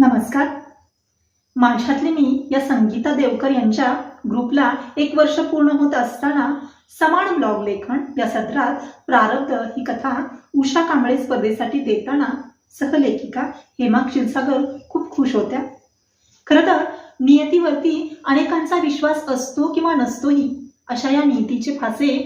नमस्कार. माझ्यातले मी या संगीता देवकर यांच्या ग्रुपला एक वर्ष पूर्ण होत असताना समान ब्लॉग लेखन या सत्रात प्रारब्ध ही कथा उषा कांबळे स्पर्धेसाठी देताना सहलेखिका हेमा क्षीरसागर खूप खुश होत्या. खरं तर नियतीवरती अनेकांचा विश्वास असतो किंवा नसतोही अशा या नियतीचे फासे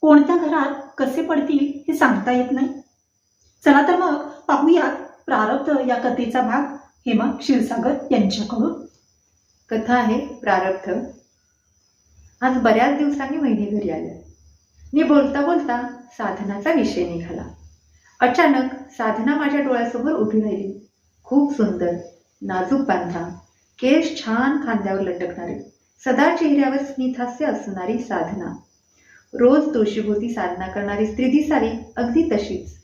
कोणत्या घरात कसे पडतील हे सांगता येत नाही. चला तर मग पाहूयात प्रारब्ध या कथेचा भाग. हेमा क्षीरसागर यांच्याकडून. कथा आहे प्रारब्ध. आज बऱ्याच दिवसांनी महिने घरी आल्या. मी बोलता बोलता साधनाचा विषय निघाला. अचानक साधना माझ्या डोळ्यासमोर उभी राहिली. खूप सुंदर नाजूक बांधा केस छान खांद्यावर लटकणारे सदा चेहऱ्यावर स्मितहास्य असणारी साधना. रोज तुळशीभोवती साधना करणारी स्त्री दिसावी अगदी तशीच.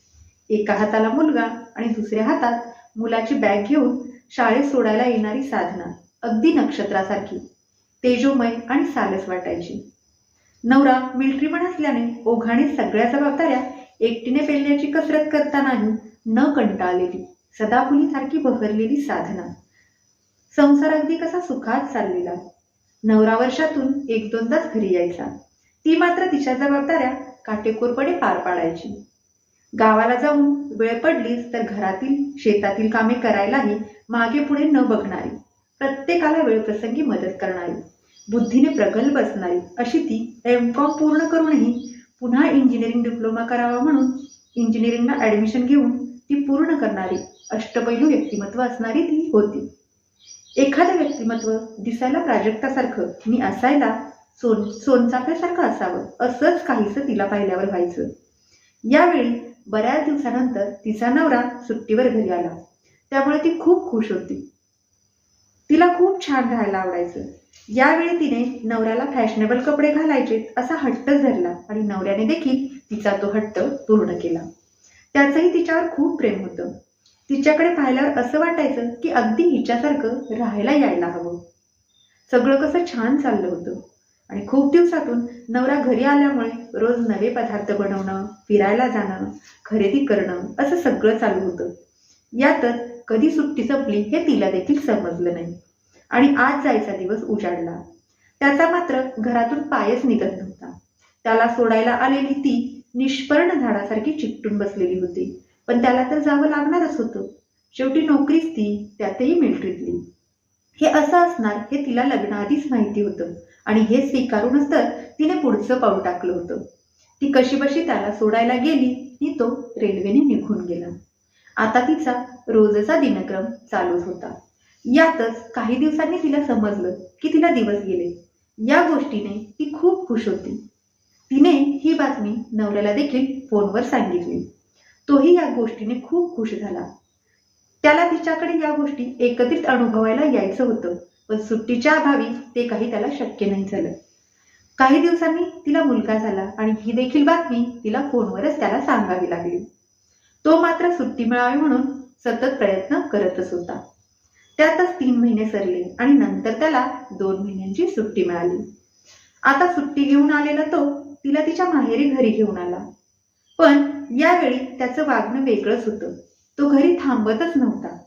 एका हाताला मुलगा आणि दुसऱ्या हातात मुलाची बॅग घेऊन शाळेत सोडायला येणारी साधना अगदी नक्षत्रासारखी तेजोमय आणि सालस वाटायची. नवरा मिल्ट्रीपण असल्याने ओघाने सगळ्या जबाबदाऱ्या एकटीने पेलण्याची कसरत करतानाही न कंटाळलेली सदाफुलीसारखी बहरलेली साधना. संसार अगदी कसा सुखात चाललेला. नवरा वर्षातून एक दोनदाच घरी यायचा. ती मात्र तिच्या जबाबदाऱ्या काटेकोरपणे पार पाडायची. गावाला जाऊन वेळ पडलीच तर घरातील शेतातील कामे करायलाही मागे पुढे न बघणारी प्रत्येकाला वेळप्रसंगी मदत करणारी बुद्धीने प्रगल्भ असणारी अशी ती एम कॉम पूर्ण करूनही पुन्हा इंजिनिअरिंग डिप्लोमा करावा म्हणून इंजिनिअरिंगला ॲडमिशन घेऊन ती पूर्ण करणारी अष्टपैलू व्यक्तिमत्व असणारी ती होती. एखादं व्यक्तिमत्व दिसायला प्राजक्तासारखं मी असायला सोन सोनचाफ्यासारखं असावं असंच काहीसं तिला पाहिल्यावर व्हायचं. यावेळी बऱ्याच दिवसानंतर तिचा नवरा सुट्टीवर घरी आला. त्यामुळे ती खूप खुश होती. तिला खूप छान राहायला आवडायचं. यावेळी तिने नवऱ्याला फॅशनेबल कपडे घालायचे असा हट्ट धरला आणि नवऱ्याने देखील तिचा तो हट्ट पूर्ण केला. त्याचंही तिच्यावर खूप प्रेम होतं. तिच्याकडे पाहिल्यावर असं वाटायचं की अगदी हिच्यासारखं राहायला यायला हवं. सगळं कसं छान चाललं होतं. आणि खूप दिवसातून नवरा घरी आल्यामुळे रोज नवे पदार्थ बनवणं फिरायला जाणं खरेदी करणं असं सगळं चालू होतं. यातच कधी सुट्टी संपली हे तिला देखील समजलं नाही. आणि आज जायचा दिवस उजाडला. त्याचा मात्र घरातून पायच निघत नव्हता. त्याला सोडायला आलेली ती निष्पर्ण झाडासारखी चिकटून बसलेली होती. पण त्याला तर जावं लागणारच होतं. शेवटी नोकरीच ती त्यातही मिलिटरीतली हे असं असणार हे तिला लग्नाआधीच माहिती होतं. आणि हे स्वीकारूनच तर तिने पुढचं पाऊल टाकलं होतं. ती कशीबशी त्याला सोडायला गेली आणि तो रेल्वेने निघून गेला. आता तिचा रोजचा दिनक्रम चालूच होता. यातच काही दिवसांनी तिला समजलं की तिला दिवस गेले. या गोष्टीने ती खूप खुश होती. तिने ही बातमी नवऱ्याला देखील फोनवर सांगितली. तोही या गोष्टीने खूप खुश झाला. त्याला तिच्याकडे या गोष्टी एकत्रित अनुभवायला यायचं होतं पण सुट्टीच्या अभावी ते काही त्याला शक्य नाही झालं. काही दिवसांनी तिला मुलगा झाला आणि ही देखील बातमी तिला फोनवरच त्याला सांगावी लागली. तो मात्र सुट्टी मिळावी म्हणून सतत प्रयत्न करतच होता त्यातच तीन महिने सरले आणि नंतर त्याला दोन महिन्यांची सुट्टी मिळाली. आता सुट्टी घेऊन आलेला तो तिला तिच्या माहेरी घरी घेऊन आला. पण यावेळी त्याचं वागणं वेगळंच होतं. तो घरी थांबतच नव्हता.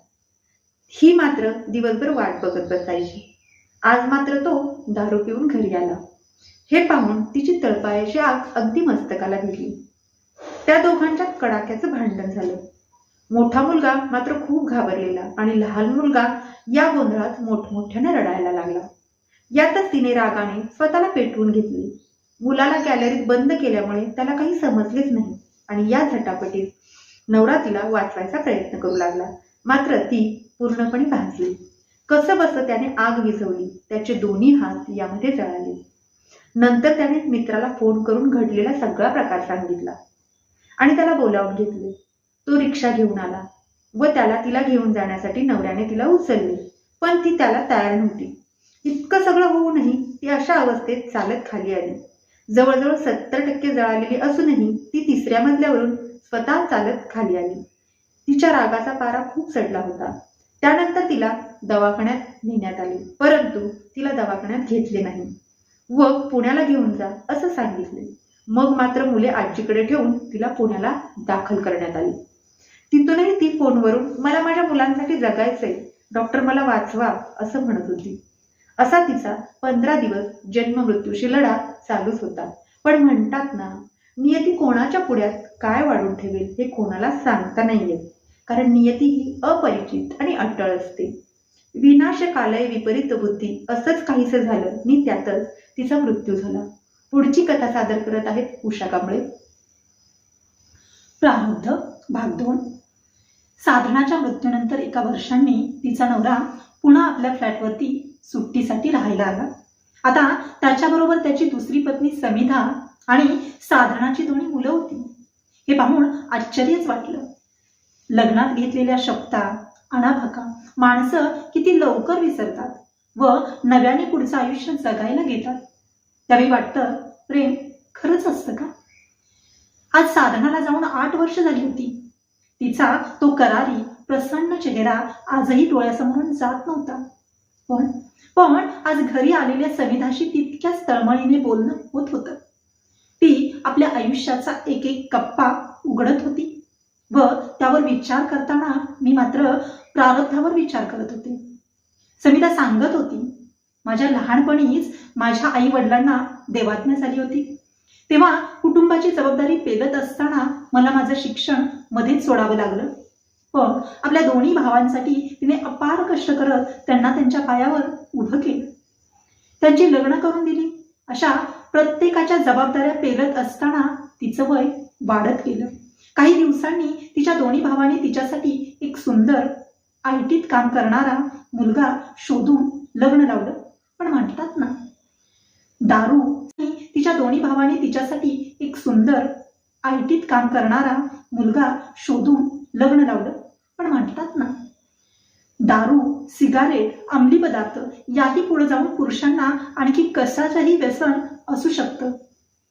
ही मात्र दिवसभर वाट बघत बसायची. आज मात्र तो दारू पिऊन घरी आला. हे पाहून तिची तळपायाची आग अगदी मस्तकाला भिडली. त्या दोघांच्यात कडाक्याचं भांडण झालं. मोठा मुलगा मात्र खूप घाबरलेला आणि लहान मुलगा या गोंधळात मोठमोठ्याने रडायला लागला. यातच तिने रागाने स्वतःला पेटवून घेतली. मुलाला गॅलरीत बंद केल्यामुळे त्याला काही समजलेच नाही आणि या झटापटीत नवरा तिला वाचवायचा प्रयत्न करू लागला. मात्र ती पूर्णपणे भाजली. कसं बसं त्याने आग विझवली त्याचे दोन्ही हात यामध्ये जळाले. नंतर त्याने मित्राला फोन करून घडलेला सगळा प्रकार सांगितला. आणि त्याला बोलावून घेतले. तो रिक्षा घेऊन आला व त्याला तिला घेऊन जाण्यासाठी नवऱ्याने तिला उचलले पण ती त्याला तयार नव्हती. इतकं सगळं होऊनही ती अशा अवस्थेत चालत खाली आली. जवळजवळ सत्तर टक्के जळालेली असूनही ती तिसऱ्या मजल्यावरून स्वतः चालत खाली आली. तिच्या रागाचा पारा खूप चढला होता. त्यानंतर तिला दवाखान्यात नेण्यात आले परंतु तिला दवाखान्यात घेतले नाही. व पुण्याला घेऊन जा असं सांगितले. मग मात्र मुले आजीकडे ठेवून तिला पुण्याला दाखल करण्यात आली. तिथूनही ती फोनवरून मला माझ्या मुलांसाठी जगायचंय. डॉक्टर मला वाचवा असं म्हणत होती. असा तिचा पंधरा दिवस जन्म मृत्यूशी लढा चालूच होता. पण म्हणतात ना नियती कोणाच्या पुढ्यात काय वाढून ठेवेल हे कोणाला सांगता नाही येत कारण नियती ही अपरिचित आणि अटळ असते. विनाशकालय विपरीत बुद्धी असंच काहीसं झालं नि त्यातच तिचा मृत्यू झाला. पुढची कथा सादर करत आहेत उषा कांबळे. प्रारब्ध भाग दोन. साधनाच्या मृत्यूनंतर एका वर्षांनी तिचा नवरा पुन्हा आपल्या फ्लॅटवरती सुट्टीसाठी राहायला आला. आता त्याच्याबरोबर त्याची दुसरी पत्नी समिधा आणि साधनाची दोन्ही मुलं होती. हे पाहून आश्चर्यच वाटलं. लग्नात घेतलेल्या शब्दा अनाभाका माणसं किती लवकर विसरतात व नव्याने पुढचं आयुष्य जगायला घेतात. त्यावेळी वाटतं प्रेम खरंच असतं का? आज साधनाला जाऊन आठ वर्ष झाली होती. तिचा तो करारी प्रसन्न चेहरा आजही डोळ्यासमोरून जात नव्हता. पण पण आज घरी आलेल्या सविधाशी तितक्याच तळमळीने बोलणं होत होतं. ती आपल्या आयुष्याचा एक एक कप्पा उघडत होती व त्यावर विचार करताना मी मात्र प्रारब्धावर विचार करत होते. सविता सांगत होती माझ्या लहानपणीच माझ्या आई वडिलांना देवाज्ञा झाली होती. तेव्हा कुटुंबाची जबाबदारी पेलत असताना मला माझं शिक्षण मध्येच सोडावं लागलं. पण आपल्या दोन्ही भावांसाठी तिने अपार कष्ट करत त्यांना त्यांच्या पायावर उभं केलं. त्यांची लग्न करून दिली. अशा प्रत्येकाच्या जबाबदाऱ्या पेलत असताना तिचं वय वाढत गेलं. काही दिवसांनी तिच्या दोन्ही भावांनी तिच्यासाठी एक सुंदर आयटीत काम करणारा मुलगा शोधून लग्न लावलं. पण म्हणतात ना दारू तिच्या दोन्ही भावांनी तिच्यासाठी एक सुंदर आयटीत काम करणारा मुलगा शोधून लग्न लावलं. पण म्हणतात ना दारू सिगारेट अंमली पदार्थ याही पुढे जाऊन पुरुषांना आणखी कशाचंही व्यसन असू शकतं.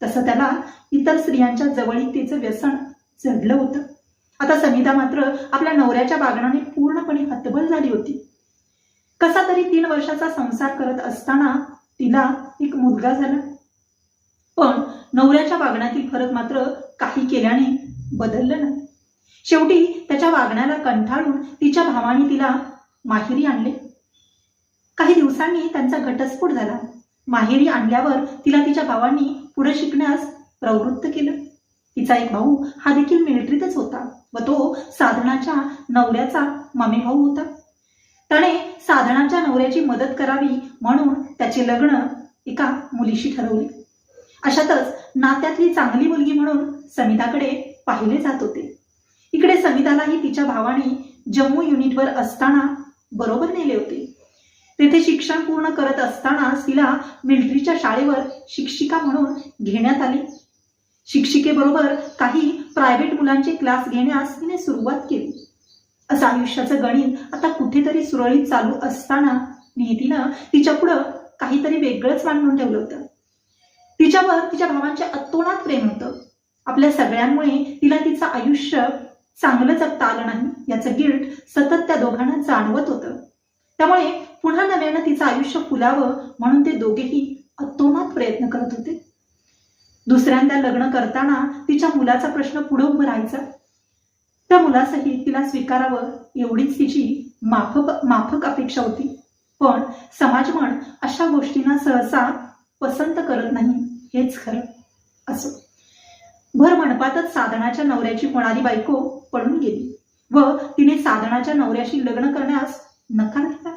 तसं त्याला इतर स्त्रियांच्या जवळीकतेचं व्यसन जडलं होतं. आता समिता मात्र आपल्या नवऱ्याच्या वागण्याने पूर्णपणे हतबल झाली होती. कसा तरी तीन वर्षाचा संसार करत असताना तिला एक मुलगा झाला. पण नवऱ्याच्या वागण्यातील फरक मात्र काही केल्याने बदललं नाही. शेवटी त्याच्या वागण्याला कंठाळून तिच्या भावाने तिला माहेरी आणले. काही दिवसांनी त्यांचा घटस्फोट झाला. माहेरी आणल्यावर तिला तिच्या भावांनी पुढे शिकण्यास प्रवृत्त केलं. तिचा एक भाऊ हा देखील मिलिटरीतच होता व तो साधनाच्या नवऱ्याचा मामी भाऊ होता. त्याने साधनाच्या नवऱ्याची मदत करावी म्हणून त्याचे लग्न एका मुलीशी ठरवले. अशातच नात्यातली चांगली मुलगी म्हणून समिताकडे पाहिले जात होते. इकडे समितालाही तिच्या भावाने जम्मू युनिटवर असताना बरोबर नेले होते. तेथे शिक्षण पूर्ण करत असताना तिला मिलिटरीच्या शाळेवर शिक्षिका म्हणून घेण्यात आली. शिक्षिकेबरोबर काही प्रायव्हेट मुलांचे क्लास घेण्यास तिने सुरुवात केली. असं आयुष्याचं गणित आता कुठेतरी सुरळीत चालू असताना नियतीनं तिच्या पुढं काहीतरी वेगळंच मांडून ठेवलं होतं. तिच्यावर तिच्या भावांचे अतोनात प्रेम होतं. आपल्या सगळ्यांमुळे तिला तिचं आयुष्य चांगलं जगता आलं नाही याचं गिल्ट सतत त्या दोघांना जाणवत होतं. त्यामुळे पुन्हा नव्यानं तिचं आयुष्य फुलावं म्हणून ते दोघेही अतोनात प्रयत्न करत होते. दुसऱ्यांदा लग्न करताना तिच्या मुलाचा प्रश्न पुढे उभं राहायचा त्या मुलासहित तिला स्वीकारावं एवढीच तिची माफक माफक अपेक्षा होती. पण समाजमन अशा गोष्टींना सहसा पसंत करत नाही हेच खरं असो. भर मंडपातच साधनाच्या नवऱ्याची होणारी बायको पळून गेली व तिने साधनाच्या नवऱ्याशी लग्न करण्यास नकार दिला.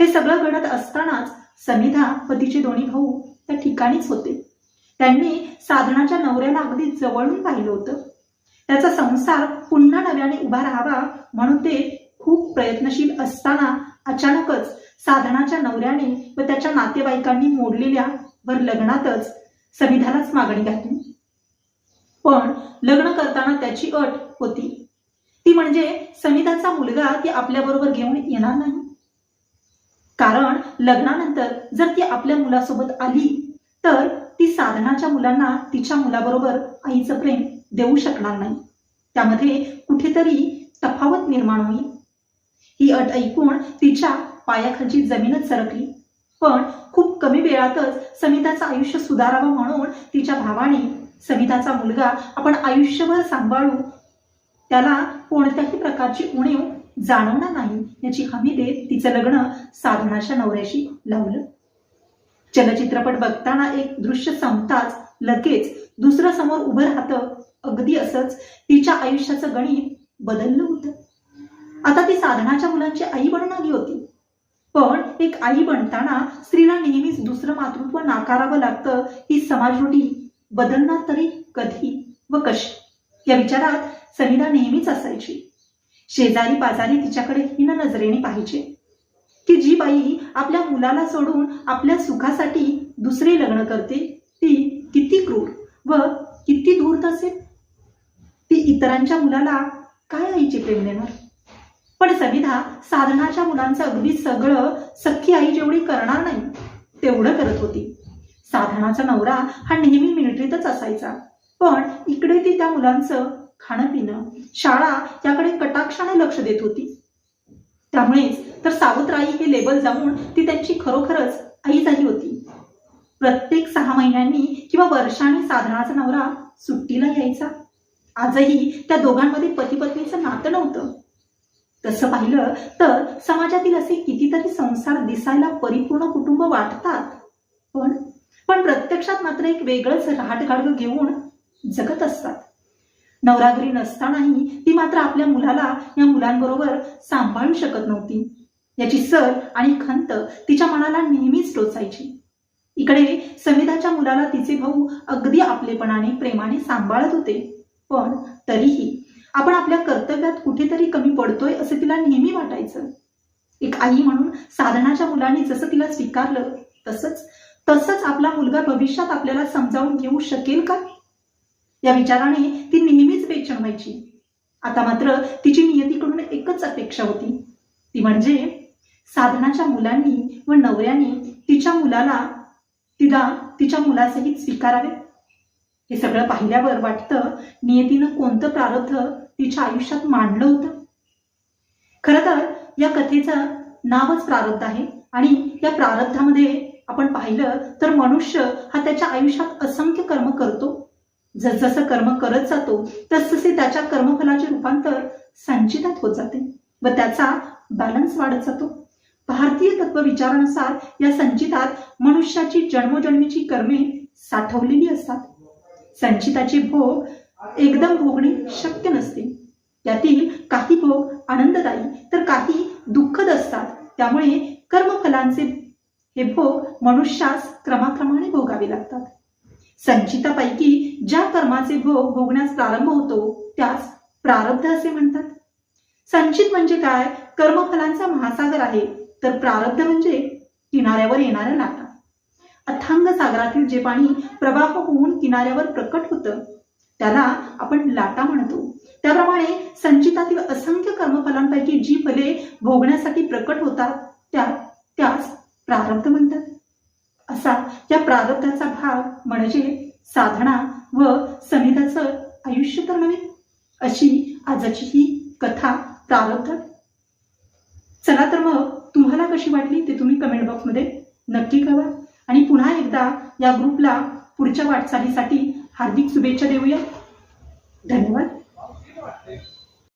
हे सगळं घडत असतानाच समिधा व तिचे दोन्ही भाऊ त्या ठिकाणीच होते. त्यांनी साधनाच्या नवऱ्याला अगदी जवळून पाहिलं होतं. त्याचा संसार पुन्हा नव्याने उभा राहावा म्हणून ते खूप प्रयत्नशील असताना अचानकच साधनाच्या नवऱ्याने व त्याच्या नातेवाईकांनी मोडलेल्या वर लग्नातच समिधालाच मागणी घातली. पण लग्न करताना त्याची अट होती. ती म्हणजे समिताचा मुलगा ती आपल्याबरोबर घेऊन येणार नाही. कारण लग्नानंतर जर ती आपल्या मुलासोबत आली तर ती साधनाच्या मुलांना तिच्या मुलाबरोबर आईचं प्रेम देऊ शकणार नाही. त्यामध्ये कुठेतरी तफावत निर्माण होईल. ही अट ऐकून तिच्या पायाखालची जमीनच सरकली. पण खूप कमी वेळातच समिताचं आयुष्य सुधारावं म्हणून तिच्या भावाने समिताचा मुलगा आपण आयुष्यभर सांभाळू त्याला कोणत्याही प्रकारची उणीव जाणवणार नाही याची हमी देत तिचं लग्न साधनाच्या नवऱ्याशी लावलं. चलचित्रपट बघताना एक दृश्य संपताच लगेच दुसरं समोर उभं राहतं अगदी असंच तिच्या आयुष्याचं गणित बदललं होतं. आता ती साधनाच्या मुलांची आई बनणारी होती. पण एक आई बनताना स्त्रीला नेहमीच दुसरं मातृत्व नाकारावं लागतं ही समाजरूढी बदलणार तरी कधी व कशी? या विचारात सनिदा नेहमीच असायची. शेजारी पाजारी तिच्याकडे हिन नजरेने पाहिजे की जी बाई आपल्या मुलाला सोडून आपल्या सुखासाठी दुसरे लग्न करते ती किती क्रूर व किती धूर्त असेल? ती इतरांच्या मुलाला काय आईची प्रेम देणार? पण सविधा साधनाच्या मुलांचं अगदी सगळं सख्खी आई जेवढी करणार नाही तेवढं करत होती. साधनाचा नवरा हा नेहमी मिलिटरीतच असायचा. पण इकडे ती त्या मुलांचं खाणं पिणं शाळा याकडे कटाक्षाने लक्ष देत होती. त्यामुळेच तर सावत्राई हे लेबल जाऊन ती त्यांची खरोखरच आई झाली होती. प्रत्येक सहा महिन्यांनी किंवा वर्षांनी साधनाचा नवरा सुट्टीला यायचा. आजही त्या दोघांमध्ये पती पत्नीचं नातं नव्हतं. तसं पाहिलं तर समाजातील असे कितीतरी संसार दिसायला परिपूर्ण कुटुंब वाटतात. पण पण प्रत्यक्षात मात्र एक वेगळंच रहाटगाडगं घेऊन जगत असतात. नवरागरी नसतानाही ती मात्र आपल्या मुलाला या मुलांबरोबर सांभाळू शकत नव्हती. याची सर आणि खंत तिच्या मनाला नेहमीच टोचायची. इकडे समिधाच्या मुलाला तिचे भाऊ अगदी आपलेपणाने प्रेमाने सांभाळत होते. पण तरीही आपण आपल्या कर्तव्यात कुठेतरी कमी पडतोय असं तिला नेहमी वाटायचं. एक आई म्हणून साधनाच्या मुलांनी जसं तिला स्वीकारलं तसंच तसंच आपला मुलगा भविष्यात आपल्याला समजावून घेऊ शकेल का? या विचाराने ती नेहमीच बेचण व्हायची आता मात्र तिची नियतीकडून एकच अपेक्षा होती. ती म्हणजे साधनाच्या मुलांनी व नवऱ्याने तिच्या मुलाला तिला तिच्या मुलासहित स्वीकारावे. हे सगळं पाहिल्यावर वाटतं नियतीनं कोणतं प्रारब्ध तिच्या आयुष्यात मांडलं होतं? खरं तर या कथेचं नावच प्रारब्ध आहे आणि या प्रारब्धामध्ये आपण पाहिलं तर मनुष्य हा त्याच्या आयुष्यात असंख्य कर्म करतो. जसजसं कर्म करत जातो तसतसे त्याच्या कर्मफलाचे रूपांतर संचितात होत जाते व त्याचा बॅलन्स वाढत जातो. भारतीय तत्व विचारानुसार या संचितात मनुष्याची जन्मोजन्मीची कर्मे साठवलेली असतात. संचिताचे भोग एकदम भोगणे शक्य नसते. त्यातील काही भोग आनंददायी तर काही दुःखद असतात. त्यामुळे कर्मफलांचे हे भोग मनुष्यास क्रमाक्रमाने भोगावे लागतात. संचितापैकी ज्या कर्माचे भोग भोगण्यास प्रारंभ होतो त्यास प्रारब्ध असे म्हणतात. संचित म्हणजे काय? कर्मफलांचा महासागर आहे. तर प्रारब्ध म्हणजे किनाऱ्यावर येणारा लाटा अथांग सागरातील जे पाणी प्रवाह होऊन किनाऱ्यावर प्रकट होतं त्याला आपण लाटा म्हणतो. त्याप्रमाणे संचितातील असंख्य कर्मफलांपैकी जी फले भोगण्यासाठी प्रकट होतात त्या त्यास प्रारब्ध म्हणतात. असा या प्रारब्धाचा भाग म्हणजे साधना व समिधाचं आयुष्य तर नव्हे अशी आजची ही कथा प्रारब्ध. चला तर मग तुम्हाला कशी वाटली ते तुम्ही कमेंट बॉक्समध्ये नक्की कळवा. आणि पुन्हा एकदा या ग्रुपला पुढच्या वाटचालीसाठी हार्दिक शुभेच्छा देऊया. धन्यवाद.